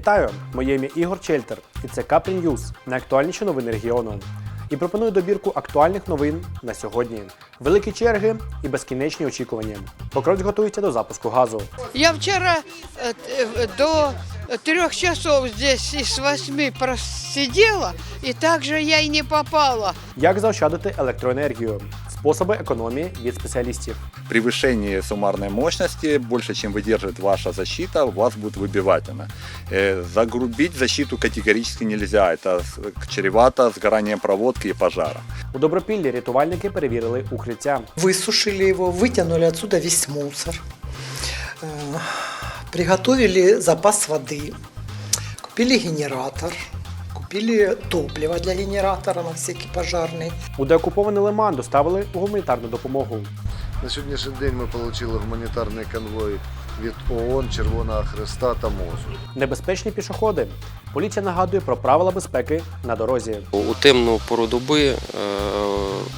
Вітаю! Моє ім'я Ігор Чельтер, і це Капрі Ньюз, найактуальніші новини регіону. І пропоную добірку актуальних новин на сьогодні. Великі черги і безкінечні очікування. Покровськ готується до запуску газу. Я вчера э, т- э, до трех часов здесь из восьми просидела, и также я и не попала. Як заощадити електроенергію? Способи економії від спеціалістів. превышении суммарной мощности, больше, чем выдерживает ваша защита, у вас будет выбивательно. Э, Загрубить защиту категорически нельзя. Это с- чревато сгоранием проводки и пожара. У Добропіллі рятувальники перевірили укриття. Высушили его, вытянули отсюда весь мусор, Э, приготовили запас воды, купили генератор, купили топливо для генератора на всякий пожарный. У деокупований лиман доставили гуманітарну допомогу. На сьогоднішній день ми отримали гуманітарний конвой від ООН, Червоного Хреста та МОЗу. Небезпечні пішоходи. Поліція нагадує про правила безпеки на дорозі. У темну пору доби е,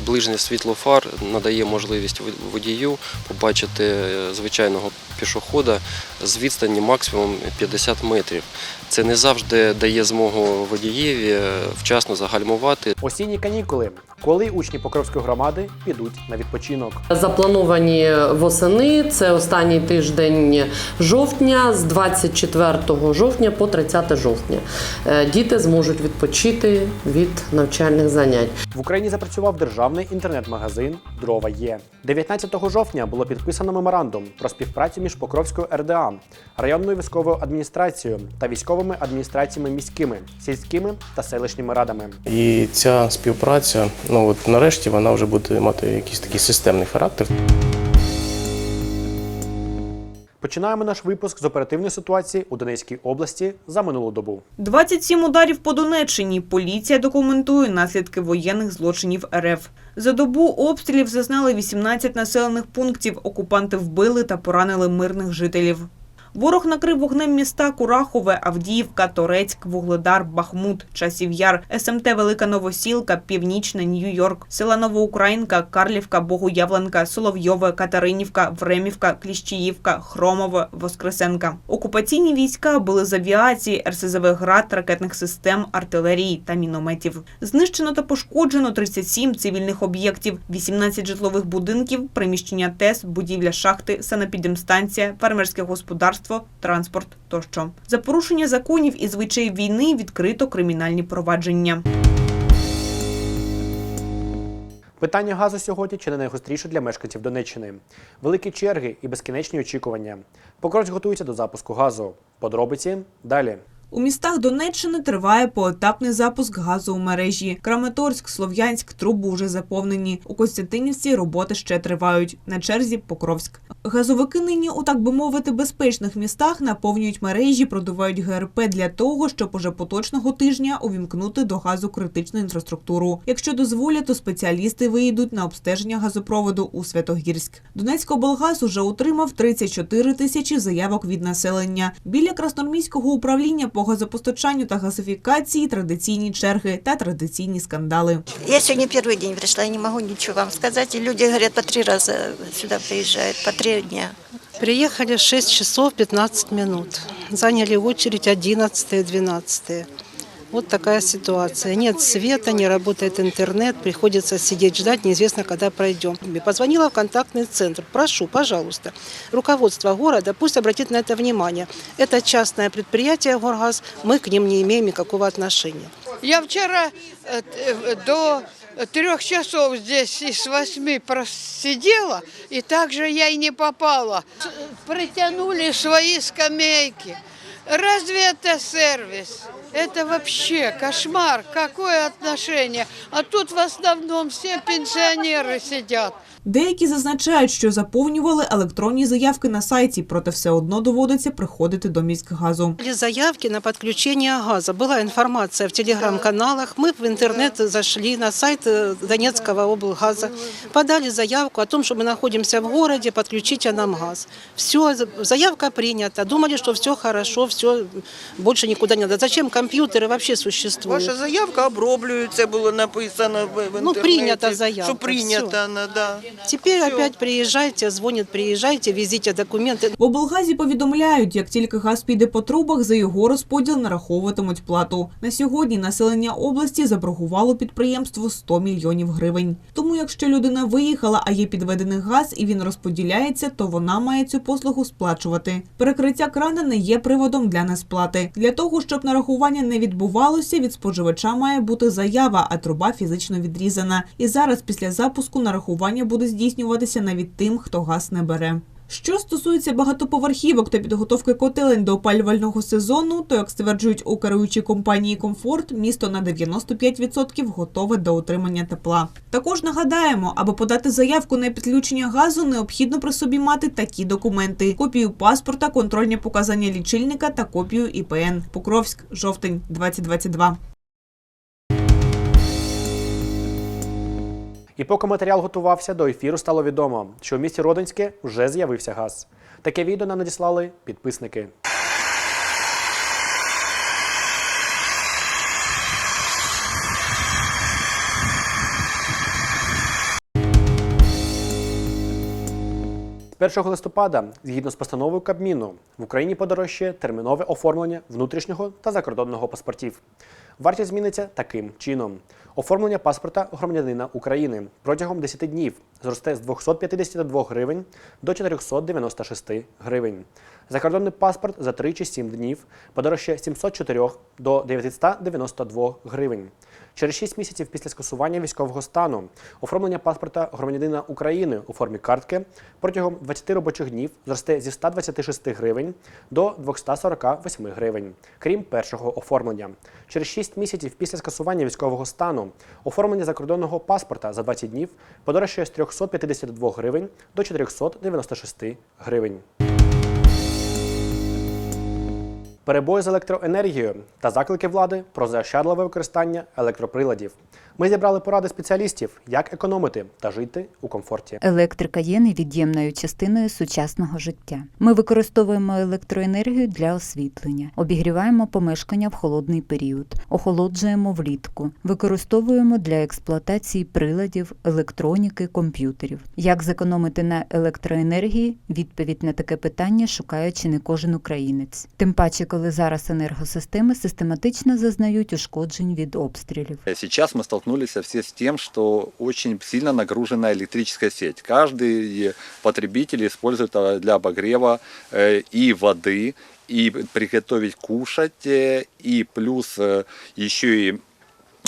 ближнє світло фар надає можливість водію побачити е, звичайного пішохода з відстані максимум 50 метрів. Це не завжди дає змогу водієві е, вчасно загальмувати Осінні канікули, коли учні Покровської громади підуть на відпочинок. Заплановані восени. Це останній тиждень жовтня, з 24 жовтня по 30 жовтня. Е, Діти зможуть відпочити від навчальних занять. В Україні запрацював державний інтернет-магазин Дрова є. 19 жовтня було підписано меморандум про співпрацю між Покровською РДА, районною військовою адміністрацією та військовими адміністраціями міськими, сільськими та селищними радами. І ця співпраця, ну от нарешті, вона вже буде мати якийсь такий системний характер. Починаємо наш випуск з оперативної ситуації у Донецькій області за минулу добу. 27 ударів по Донеччині. Поліція документує наслідки воєнних злочинів РФ. За добу обстрілів зазнали 18 населених пунктів. Окупанти вбили та поранили мирних жителів. Ворог накрив вогнем міста Курахове, Авдіївка, Торецьк, Вугледар, Бахмут, Часів Яр, СМТ Велика Новосілка, Північна, Нью-Йорк, села Новоукраїнка, Карлівка, Богоявленка, Соловйове, Катеринівка, Времівка, Кліщіївка, Хромове, Воскресенка. Окупаційні війська били з авіації, РСЗВ град, ракетних систем, артилерії та мінометів. Знищено та пошкоджено 37 цивільних об'єктів, 18 житлових будинків, приміщення ТЕС, будівля шахти, санепідемстанція, фермерське господарство, транспорт тощо. За порушення законів і звичаїв війни відкрито кримінальні провадження. Питання газу сьогодні чи не найгостріше для мешканців Донеччини. Великі черги і безкінечні очікування. Покрось готується до запуску газу. Подробиці далі. У містах Донеччини триває поетапний запуск газу у мережі. Краматорськ, Слов'янськ, труби вже заповнені. У Костянтинівці роботи ще тривають. На черзі Покровськ. Газовики нині у так би мовити безпечних містах наповнюють мережі, продувають ГРП для того, щоб уже поточного тижня увімкнути до газу критичну інфраструктуру. Якщо дозволять, то спеціалісти виїдуть на обстеження газопроводу у Святогірськ. Донецькоблгаз уже отримав 34 тисячі заявок від населення. Біля Краснорміського управління по газопостачанню та газифікації традиційні черги та традиційні скандали. Я сьогодні перший день прийшла, я не можу нічого вам сказати. Люди говорят, по три рази сюди приїжджають, по три дня. Приїхали 6 часов 15 минут. Зайняли очередь 11 12 Вот такая ситуация. Нет света, не работает интернет, приходится сидеть ждать, неизвестно, когда пройдем. Позвонила в контактный центр. Прошу, пожалуйста, руководство города пусть обратит на это внимание. Это частное предприятие «Горгаз», мы к ним не имеем никакого отношения. Я вчера э, э, до трех часов здесь из восьми просидела, и также я и не попала. Притянули свои скамейки. Разве это сервис? Это вообще кошмар. Какое отношение? А тут в основном все пенсионеры сидят. Деякі зазначають, що заповнювали електронні заявки на сайті, проте все одно доводиться приходити до міськгазу. Были заявки на подключение газа. Была информация в телеграм-каналах. Мы в интернет зашли на сайт э, Донецкого облгаза, подали заявку о том, что мы находимся в городе, подключите нам газ. Все, заявка принята. Думали, что все хорошо, все, больше никуда не надо. Зачем ко компьютеры вообще существуют. Ваша заявка оброблюється, було написано в, в Ну, інтернеті, прийнята заявка, Що прийнята, всё. вона, да. Теперь опять приезжайте, звонят, приезжайте, везите документы. В облгазі повідомляють, як тільки газ піде по трубах, за його розподіл нараховуватимуть плату. На сьогодні населення області заборгувало підприємству 100 мільйонів гривень. Тому, якщо людина виїхала, а є підведений газ і він розподіляється, то вона має цю послугу сплачувати. Перекриття крана не є приводом для несплати. Для того, щоб нарахування не відбувалося, від споживача має бути заява, а труба фізично відрізана. І зараз, після запуску, нарахування буде здійснюватися навіть тим, хто газ не бере. Що стосується багатоповерхівок та підготовки котелень до опалювального сезону, то як стверджують у керуючій компанії Комфорт, місто на 95% готове до отримання тепла. Також нагадаємо, аби подати заявку на підключення газу, необхідно при собі мати такі документи: копію паспорта, контрольні показання лічильника та копію ІПН. Покровськ, жовтень, 2022. І поки матеріал готувався, до ефіру стало відомо, що в місті Родинське вже з'явився газ. Таке відео нам надіслали підписники. З 1 листопада, згідно з постановою Кабміну, в Україні подорожчає термінове оформлення внутрішнього та закордонного паспортів. Вартість зміниться таким чином: оформлення паспорта громадянина України протягом 10 днів зросте з 252 гривень до 496 гривень. Закордонний паспорт за 3 чи 7 днів подорожчає з 704 до 992 гривень. Через 6 місяців після скасування військового стану оформлення паспорта громадянина України у формі картки протягом 20 робочих днів зросте зі 126 гривень до 248 гривень, крім першого оформлення. Через 6 місяців після скасування військового стану оформлення закордонного паспорта за 20 днів подорожчає з 352 гривень до 496 гривень. Перебої з електроенергією та заклики влади про заощадливе використання електроприладів. Ми зібрали поради спеціалістів, як економити та жити у комфорті. Електрика є невід'ємною частиною сучасного життя. Ми використовуємо електроенергію для освітлення, обігріваємо помешкання в холодний період, охолоджуємо влітку, використовуємо для експлуатації приладів, електроніки, комп'ютерів. Як зекономити на електроенергії? Відповідь на таке питання шукає чи не кожен українець. Тим паче, коли зараз енергосистеми систематично зазнають ушкоджень від обстрілів. Сейчас мы столкнулись все с тем, что очень сильно нагружена электрическая сеть. Каждый потребитель использует э, для обогрева э, и воды, и приготовить кушать, э, и плюс э, еще и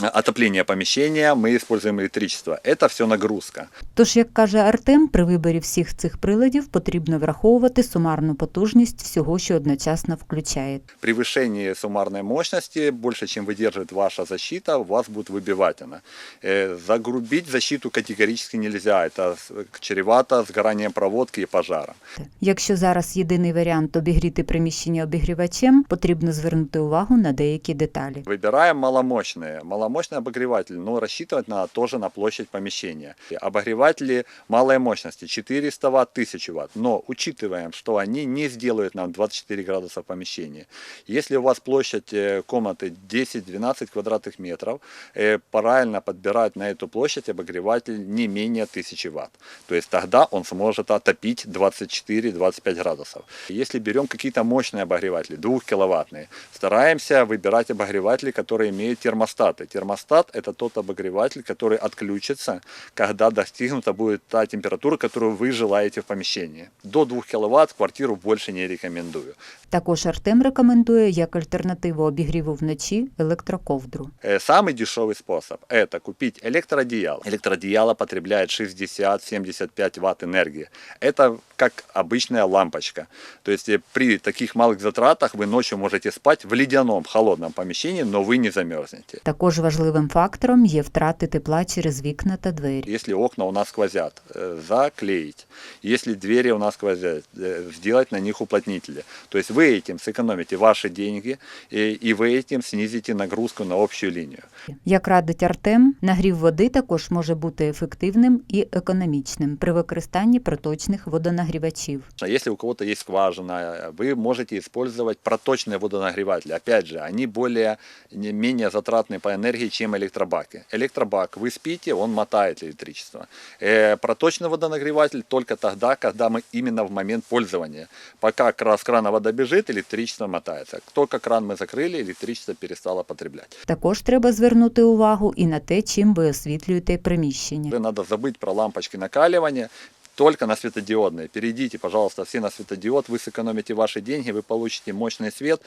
отопление помещения, мы используем электричество. Это все нагрузка. Тож, як каже Артем, при виборі всіх цих приладів потрібно враховувати сумарну потужність всього, що одночасно включає. Превышение суммарной мощности больше, чем выдерживает ваша защита, у вас будет выбивательно. Э, Загрубить защиту категорически нельзя. Это с- чревато сгоранием проводки и пожаром. Якщо зараз єдиний варіант обігріти приміщення обігрівачем, потрібно звернути увагу на деякі деталі. Выбираем маломощные. Маломощный обогреватель, но рассчитывать надо тоже на площадь помещения. Обогреватели малой мощности 400 Вт, 1000 Вт. Но учитываем, что они не сделают нам 24 градуса в помещении. Если у вас площадь э, комнаты 10-12 квадратных метров, э, правильно подбирать на эту площадь обогреватель не менее 1000 Вт. То есть тогда он сможет отопить 24-25 градусов. Если берем какие-то мощные обогреватели, 2 киловаттные, стараемся выбирать обогреватели, которые имеют термостаты. Термостат – это тот обогреватель, который отключится, когда достигнута будет та температура, которую вы желаете в помещении. До 2 киловатт в квартиру больше не рекомендую. Також Артем рекомендує як альтернативу обігріву вночі електроковдру. Э, Самый дешевый способ – это купить электроодеяло. Электроодеяло потребляет 60-75 ватт энергии. Это как обычная лампочка. То есть э, при таких малых затратах вы ночью можете спать в ледяном, холодном помещении, но вы не замерзнете. Також важливим фактором є втрати тепла через вікна та двері. Если окна у нас сквозят, э, заклеить. Если двери у нас сквозят, э, сделать на них уплотнители. То есть вы этим сэкономите ваши деньги и, и вы этим снизите нагрузку на общую линию. Як радить Артем, нагрів води також може бути ефективним і економічним при використанні проточних водонагрівачів. А Если у кого-то есть скважина, вы можете использовать проточные водонагреватели. Опять же, они более, не менее затратны по энергии, чем электробаки. Электробак, вы спите, он мотает электричество. Э, Проточный водонагреватель только тогда, когда мы именно в момент пользования. Пока кра- с крана вода бежит, электричество мотается. Только кран мы закрыли, электричество перестало потреблять. Також треба звернути увагу і на те, чим ви освітлюєте приміщення. Надо забыть про лампочки накаливания, только на светодиодные. Перейдите, пожалуйста, все на светодиод, вы сэкономите ваши деньги, вы получите мощный свет.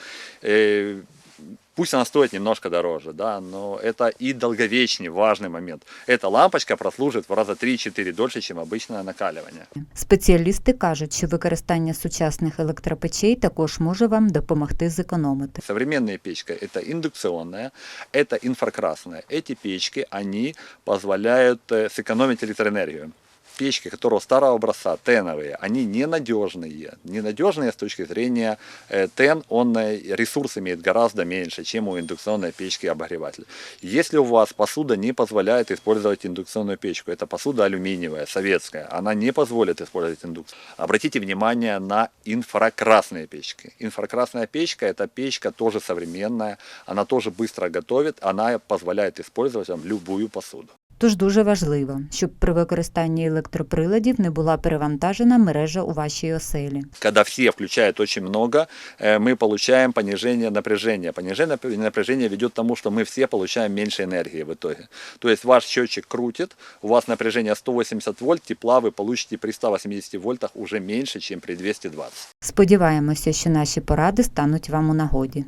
Э, Пусть она стоит немножко дороже, да, но это и долговечный важный момент. Эта лампочка прослужит в раза 3-4 дольше, чем обычное накаливание. Спеціалісти кажуть, що використання сучасних електропечей також може вам допомогти зекономити. Современная печка – это индукционная, это инфракрасная. Эти печки, они позволяют э, сэкономить электроэнергию. Печки, которые старого образца, теновые, они ненадежные. Ненадежные с точки зрения э, тен, он э, ресурс имеет гораздо меньше, чем у индукционной печки обогреватель. Если у вас посуда не позволяет использовать индукционную печку, это посуда алюминиевая, советская, она не позволит использовать индукцию. Обратите внимание на инфракрасные печки. Инфракрасная печка – это печка тоже современная, она тоже быстро готовит, она позволяет использовать вам любую посуду. Тож дуже важливо, щоб при використанні електроприладів не була перевантажена мережа у вашій оселі. Когда все включают очень много, э, мы получаем понижение напряжения. Понижение нап- напряжения ведет к тому, что мы все получаем меньше энергии в итоге. То есть ваш счетчик крутит, у вас напряжение 180 вольт, тепла вы получите при 180 вольтах уже меньше, чем при 220. Сподіваємося, що наші поради стануть вам у нагоді.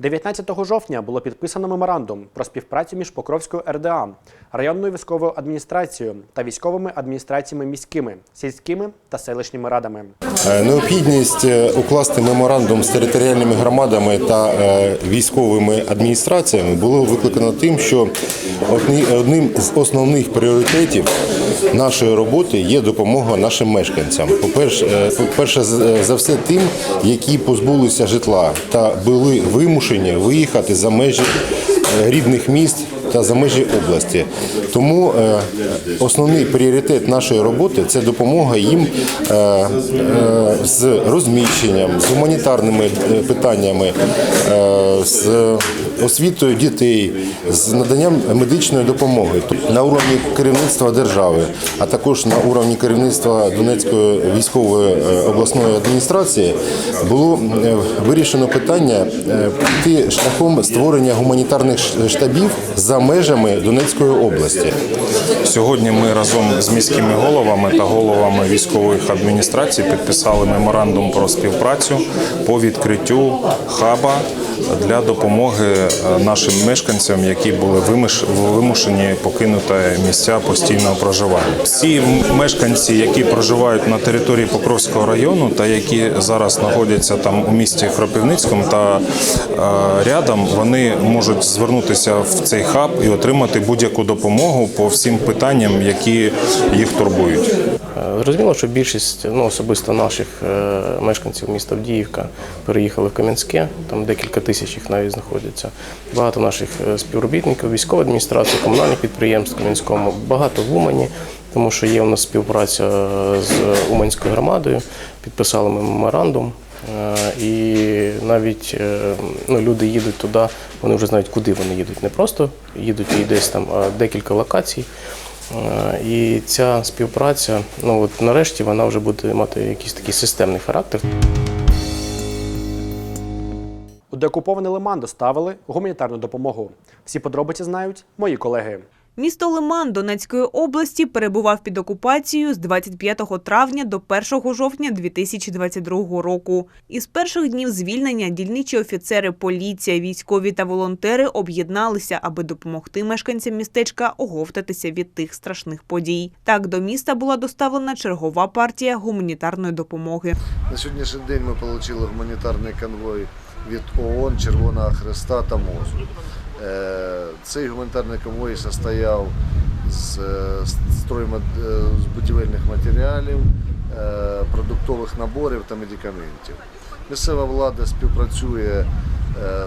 19 жовтня було підписано меморандум про співпрацю між Покровською РДА, районною військовою адміністрацією та військовими адміністраціями міськими, сільськими та селищними радами. Е, Необхідність е, укласти меморандум з територіальними громадами та е, військовими адміністраціями було викликано тим, що одним з основних пріоритетів нашої роботи є допомога нашим мешканцям. Е, по-перше, з- за все тим, які позбулися житла та були вимушені виїхати за межі е, рідних міст та за межі області. Тому е, основний пріоритет нашої роботи це допомога їм е, е, з розміщенням, з гуманітарними питаннями, з освітою дітей, з наданням медичної допомоги на уровні керівництва держави, а також на уровні керівництва Донецької військової обласної адміністрації було вирішено питання піти шляхом створення гуманітарних штабів за межами Донецької області. Сьогодні ми разом з міськими головами та головами військових адміністрацій підписали меморандум про співпрацю по відкриттю хаба для допомоги е, нашим мешканцям, які були вимушені покинути місця постійного проживання. Всі мешканці, які проживають на території Покровського району та які зараз знаходяться там у місті Кропивницькому та е, рядом, вони можуть звернутися в цей хаб і отримати будь-яку допомогу по всім питанням, які їх турбують. Зрозуміло, що більшість, ну особисто наших е, мешканців міста Авдіївка переїхали в Кам'янське, там декілька тисяч їх навіть знаходяться. Багато наших е, співробітників, військової адміністрації, комунальних підприємств Кам'янському, багато в Умані, тому що є у нас співпраця е, з Уманською громадою, підписали ми меморандум. І навіть ну, люди їдуть туди, вони вже знають, куди вони їдуть. Не просто їдуть і десь там, а декілька локацій. Е, І ця співпраця, ну от нарешті вона вже буде мати якийсь такий системний характер. У деокупований Лиман доставили гуманітарну допомогу. Всі подробиці знають мої колеги. Місто Лиман Донецької області перебував під окупацією з 25 травня до 1 жовтня 2022 року. Із перших днів звільнення дільничі офіцери, поліція, військові та волонтери об'єдналися, аби допомогти мешканцям містечка оговтатися від тих страшних подій. Так до міста була доставлена чергова партія гуманітарної допомоги. На сьогоднішній день ми отримали гуманітарний конвой від ООН, Червоного Хреста та МОЗу. Е, Цей гуманітарний конвой состояв з, е, е, з будівельних матеріалів, продуктових наборів та медикаментів. Місцева влада співпрацює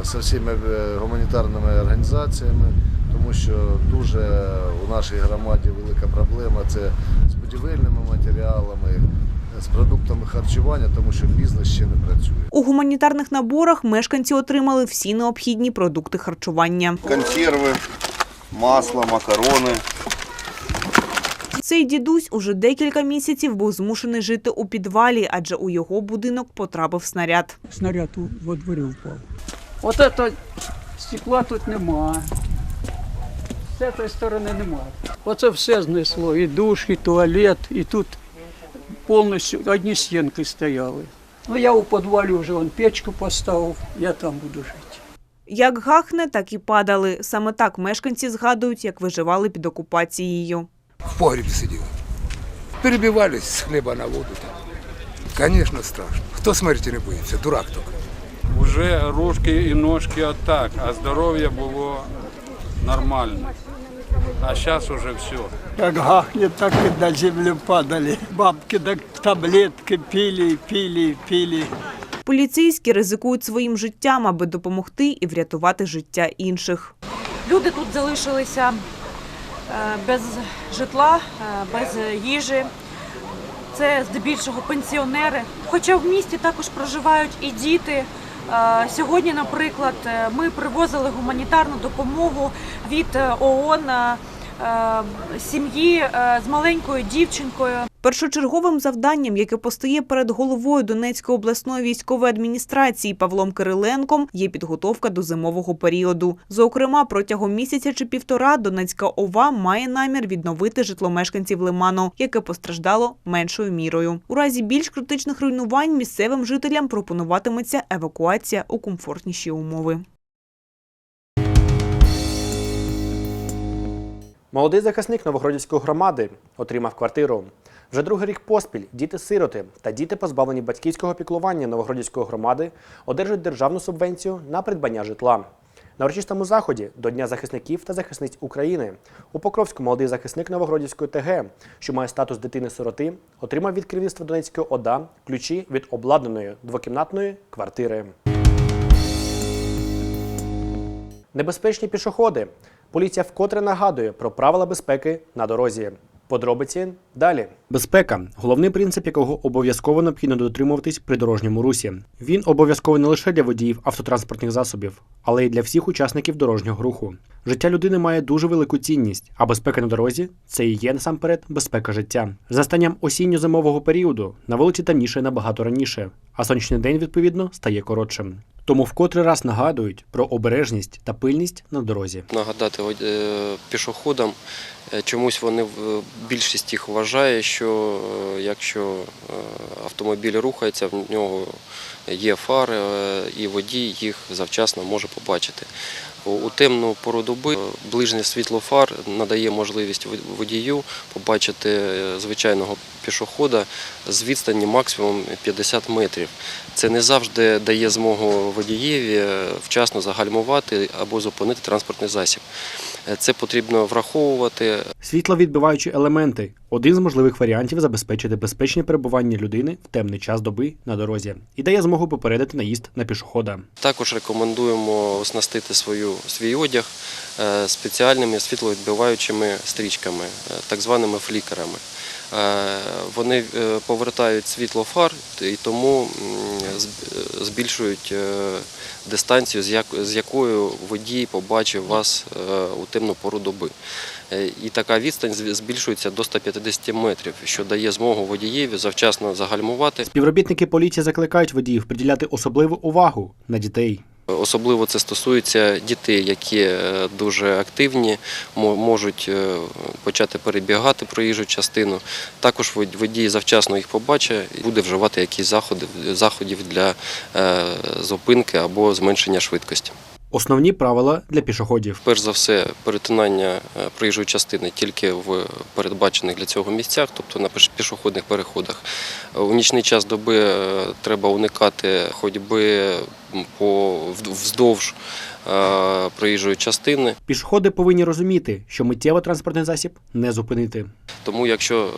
з всіма гуманітарними організаціями, тому що дуже у нашій громаді велика проблема це з будівельними матеріалами, з продуктами харчування, тому що бізнес ще не працює. У гуманітарних наборах мешканці отримали всі необхідні продукти харчування. консервы, масло, макароны. Цей дідусь уже декілька місяців був змушений жити у підвалі, адже у його будинок потрапив снаряд. Снаряд у- во дворі впав. От это стекла тут нема. З цієї сторони нема. Оце все знесло. І душ, і туалет, і тут повністю одні стінки стояли. Ну я у підвалі вже вон, печку поставив, я там буду жити. Як гахне, так і падали. Саме так мешканці згадують, як виживали під окупацією. в погребе сидел. Перебивались с хлеба на воду. Конечно, страшно. Кто смерти не боится? Дурак только. Уже ручки і ножки отак, а здоров'я було нормально. А зараз уже все. Как гахнет, так и на землю падали. Бабки так таблетки пили, пили, пили. Поліцейські ризикують своїм життям, аби допомогти і врятувати життя інших. Люди тут залишилися е, без житла, е, без їжі. Це здебільшого пенсіонери. Хоча в місті також проживають і діти. Е, Сьогодні, наприклад, е, ми привозили гуманітарну допомогу від е, ООН сім'ї е, з маленькою дівчинкою. Першочерговим завданням, яке постає перед головою Донецької обласної військової адміністрації Павлом Кириленком, є підготовка до зимового періоду. Зокрема, протягом місяця чи півтора Донецька ОВА має намір відновити житло мешканців лиману, яке постраждало меншою мірою. У разі більш критичних руйнувань місцевим жителям пропонуватиметься евакуація у комфортніші умови. Молодий захисник Новогродівської громади отримав квартиру. Вже другий рік поспіль діти-сироти та діти, позбавлені батьківського піклування Новогродівської громади, одержують державну субвенцію на придбання житла. На урочистому заході до Дня захисників та захисниць України у Покровську молодий захисник Новогродівської ТГ, що має статус дитини-сироти, отримав від керівництва Донецької ОДА ключі від обладнаної двокімнатної квартири. Небезпечні пішоходи. Поліція вкотре нагадує про правила безпеки на дорозі. Подробиці далі. Безпека головний принцип, якого обов'язково необхідно дотримуватись при дорожньому русі. Він обов'язковий не лише для водіїв автотранспортних засобів, але й для всіх учасників дорожнього руху. Життя людини має дуже велику цінність, а безпека на дорозі це і є насамперед безпека життя. З настанням осінньо-зимового періоду на вулиці темніше набагато раніше, а сонячний день відповідно стає коротшим. Тому вкотре раз нагадують про обережність та пильність на дорозі. Нагадати е, пішоходам, е, чомусь вони більшість їх вважає, що е, якщо автомобіль рухається, в нього є фари, і водій їх завчасно може побачити. У- темну пору доби ближнє світло фар надає можливість водію побачити звичайного пішохода з відстані максимум 50 метрів. Це не завжди дає змогу водієві вчасно загальмувати або зупинити транспортний засіб. Е, Це потрібно враховувати. Світловідбиваючі елементи один з можливих варіантів забезпечити безпечне перебування людини в темний час доби на дорозі і дає змогу попередити наїзд на пішохода. Також рекомендуємо оснастити свою, свій одяг е, спеціальними світловідбиваючими стрічками, е, так званими флікерами. Вони повертають світло фар і тому збільшують е, дистанцію, з якою водій побачив вас е, у темну пору доби. Е, І така відстань збільшується до 150 метрів, що дає змогу водієві завчасно загальмувати. Співробітники поліції закликають водіїв приділяти особливу увагу на дітей. Особливо це стосується дітей, які е, дуже активні, можуть е, почати перебігати проїжджу частину. Також водій завчасно їх побачить і буде вживати якісь заходів для е, зупинки або зменшення швидкості. Основні правила для пішоходів. Перш за все, перетинання проїжджої частини тільки в передбачених для цього місцях, тобто на піш- пішохідних переходах. У нічний час доби треба уникати ходьби по вздовж е, проїжджої частини. Пішоходи повинні розуміти, що миттєво транспортний засіб не зупинити. Тому якщо е,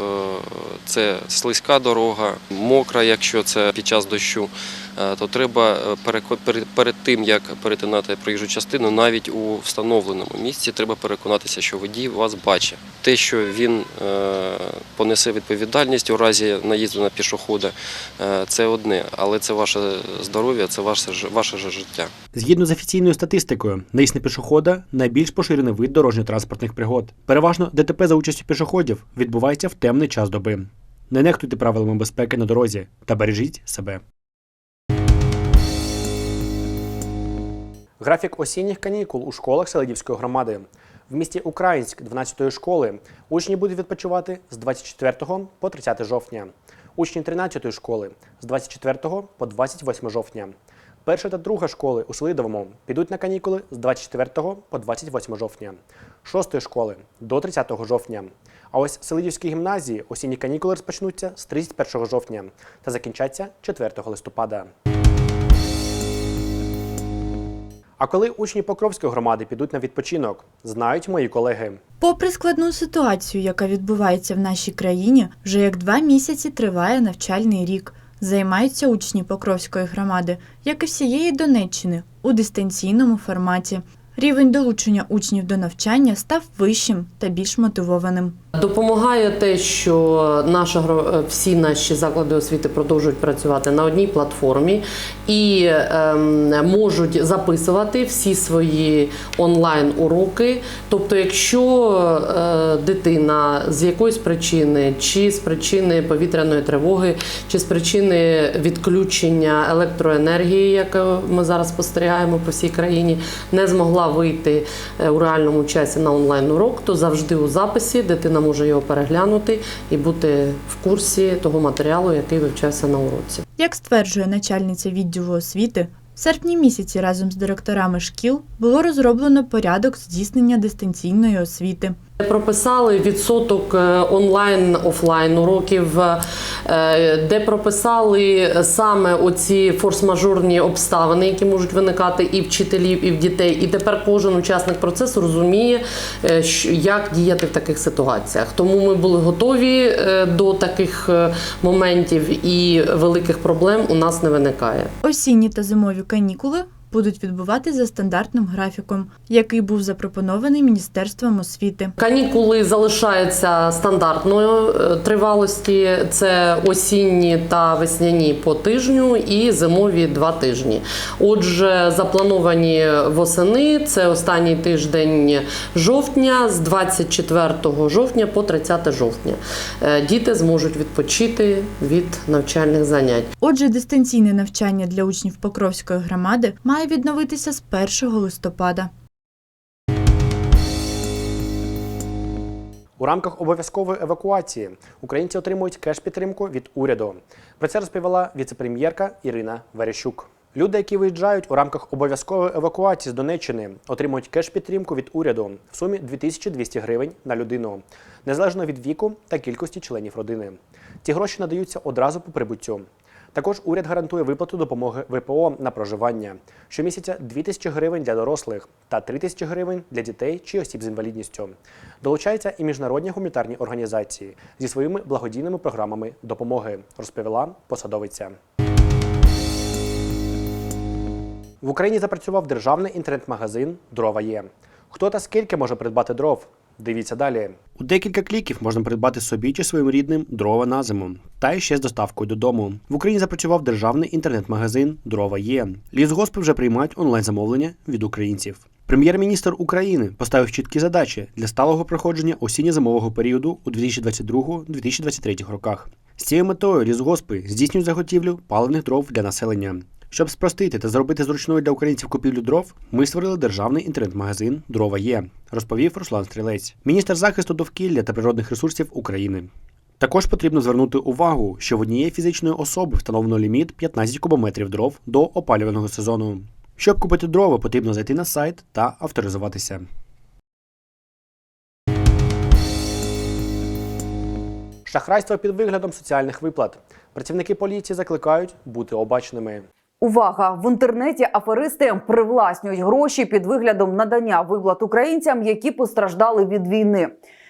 це слизька дорога, мокра, якщо це під час дощу, е, то треба перед- тим, як перетинати проїжджу частину, навіть у встановленому місці треба переконатися, що водій вас бачить. Те, що він понесе відповідальність у разі наїзду на пішохода, це одне, але це ваше здоров'я, це ваше, ж- ваше ж життя. Згідно з офіційною статистикою, наїзд на пішохода найбільш поширений вид дорожньо-транспортних пригод. Переважно ДТП за участю пішоходів відбувається в темний час доби. Не нехтуйте правилами безпеки на дорозі та бережіть себе. Графік осінніх канікул у школах Селидівської громади. В місті Українськ 12-ї школи учні будуть відпочивати з 24 по 30 жовтня. Учні 13-ї школи з 24 по 28 жовтня. Перша та друга школи у Селидовому підуть на канікули з 24 по 28 жовтня. Шостої школи до 30 жовтня. А ось Селидівській гімназії осінні канікули розпочнуться з 31 жовтня та закінчаться 4 листопада. А коли учні Покровської громади підуть на відпочинок, знають мої колеги. Попри складну ситуацію, яка відбувається в нашій країні, вже як два місяці триває навчальний рік. Займаються учні Покровської громади, як і всієї Донеччини, у дистанційному форматі. Рівень долучення учнів до навчання став вищим та більш мотивованим. Допомагає те, що наша е, всі наші заклади освіти продовжують працювати на одній платформі і ем, можуть записувати всі свої онлайн уроки. Тобто, якщо е, дитина з якоїсь причини, чи з причини повітряної тривоги, чи з причини відключення електроенергії, яке ми зараз спостерігаємо по всій країні, не змогла вийти е, у реальному часі на онлайн урок, то завжди у записі дитина може його переглянути і бути в курсі того матеріалу, який вивчався на уроці. Як стверджує начальниця відділу освіти, в серпні місяці разом з директорами шкіл було розроблено порядок здійснення дистанційної освіти. Прописали відсоток онлайн офлайн уроків, е, де прописали саме оці форс-мажорні обставини, які можуть виникати і вчителів, і в дітей. І тепер кожен учасник процесу розуміє, е, як діяти в таких ситуаціях. Тому ми були готові е, до таких е, моментів, і великих проблем у нас не виникає. Осінні та зимові канікули будуть відбуватися за стандартним графіком, який був запропонований Міністерством освіти. Канікули залишаються стандартної е, тривалості. Це осінні та весняні по тижню і зимові два тижні. Отже, заплановані восени це останній тиждень жовтня з 24 жовтня по 30 жовтня. Е, Діти зможуть відпочити від навчальних занять. Отже, дистанційне навчання для учнів Покровської громади має відновитися з 1 листопада. У рамках обов'язкової евакуації українці отримують кеш-підтримку від уряду. Про це розповіла віце-прем'єрка Ірина Верещук. Люди, які виїжджають у рамках обов'язкової евакуації з Донеччини, отримують кеш-підтримку від уряду в сумі 2200 гривень на людину, незалежно від віку та кількості членів родини. Ці гроші надаються одразу по прибуттю. Також уряд гарантує виплату допомоги ВПО на проживання. Щомісяця 2 тисячі гривень для дорослих та 3 тисячі гривень для дітей чи осіб з інвалідністю. Долучаються і міжнародні гуманітарні організації зі своїми благодійними програмами допомоги, розповіла посадовиця. В Україні запрацював державний інтернет-магазин Дрова є. Хто та скільки може придбати дров? Дивіться далі. У декілька кліків можна придбати собі чи своїм рідним дрова на зиму, та ще з доставкою додому. В Україні запрацював державний інтернет-магазин Дрова є. Лісгоспи вже приймають онлайн-замовлення від українців. Прем'єр-міністр України поставив чіткі задачі для сталого проходження осінньо-зимового періоду у 2022-2023 роках. З цією метою лісгоспи здійснюють заготівлю паливних дров для населення. Щоб спростити та зробити зручною для українців купівлю дров, ми створили державний інтернет-магазин Дрова є, розповів Руслан Стрілець, міністр захисту довкілля та природних ресурсів України. Також потрібно звернути увагу, що в однієї фізичної особи встановлено ліміт 15 кубометрів дров до опалювального сезону. Щоб купити дрова, потрібно зайти на сайт та авторизуватися. Шахрайство під виглядом соціальних виплат. Працівники поліції закликають бути обачними. Увага! В інтернеті аферисти привласнюють гроші під виглядом надання виплат українцям, які постраждали від війни.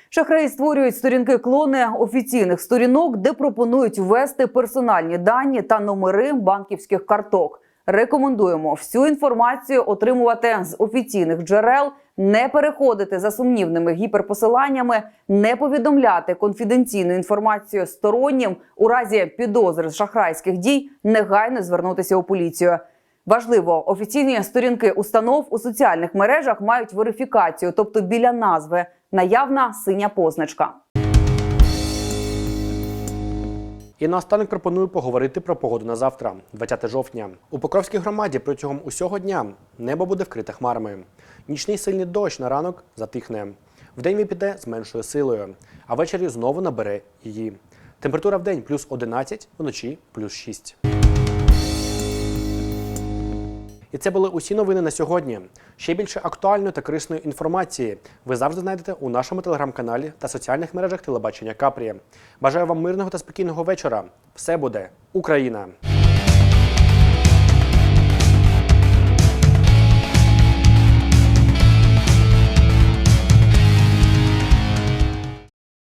Шахраї створюють сторінки клони офіційних сторінок, де пропонують ввести персональні дані та номери банківських карток. Рекомендуємо всю інформацію отримувати з офіційних джерел, не переходити за сумнівними гіперпосиланнями, не повідомляти конфіденційну інформацію стороннім у разі підозри з шахрайських дій, негайно звернутися у поліцію. Важливо, офіційні сторінки установ у соціальних мережах мають верифікацію, тобто біля назви наявна синя позначка. І наостанок пропоную поговорити про погоду на завтра, 20 жовтня. У Покровській громаді протягом усього дня небо буде вкрите хмарами. Нічний сильний дощ на ранок затихне. Вдень він піде з меншою силою, а ввечері знову набере її. Температура в день плюс 11, вночі плюс 6. І це були усі новини на сьогодні. Ще більше актуальної та корисної інформації ви завжди знайдете у нашому телеграм-каналі та соціальних мережах телебачення Капрі. Бажаю вам мирного та спокійного вечора. Все буде Україна!